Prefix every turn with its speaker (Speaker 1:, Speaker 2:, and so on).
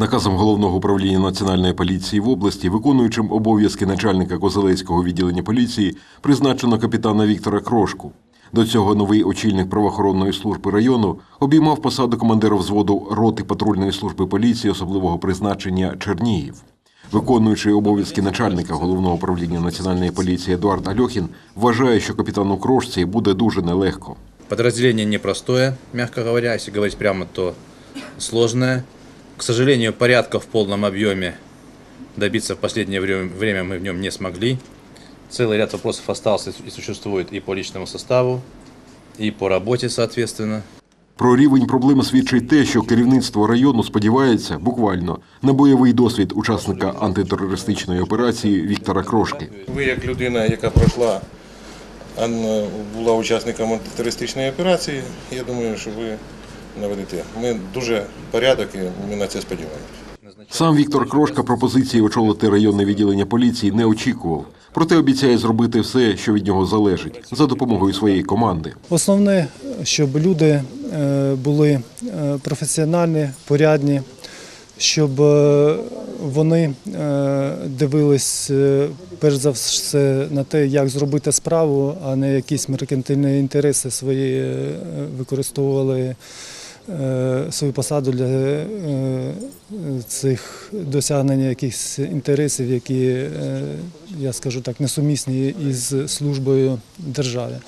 Speaker 1: Наказом головного управління національної поліції в області, виконуючим обов'язки начальника Козелецького відділення поліції, призначено капітана Віктора Крошку. До цього новий очільник правоохоронної служби району обіймав посаду командира взводу роти патрульної служби поліції особливого призначення Чернігів. Виконуючий обов'язки начальника головного управління національної поліції Едуард Альохін вважає, що капітану Крошці буде дуже нелегко.
Speaker 2: Подразделение непростое, мягко говоря, если говорить прямо, то сложное. К сожалению, порядка в полном объеме добиться в последнее время, время мы в нем не смогли. Целый ряд вопросов остался и существует и по личному составу, и по работе, соответственно.
Speaker 1: Про рівень проблеми свідчить те, що керівництво району сподівається буквально на бойовий досвід учасника антитерористичної операції Віктора Крошки.
Speaker 3: Ви як людина, яка пройшла, а не була учасником антитерористичної операції, я думаю, що ви наведете. Ми дуже порядок і ми на це сподіваємося.
Speaker 1: Сам Віктор Крошка пропозиції очолити районне відділення поліції не очікував. Проте обіцяє зробити все, що від нього залежить, за допомогою своєї команди.
Speaker 4: Основне, щоб люди е, були е, професіональні, порядні, щоб е, вони дивились перш за все на те, як зробити справу, а не якісь меркантильні інтереси свої використовували свою посаду для е, цих досягнення якихось інтересів, які, е, я скажу так, несумісні із службою держави.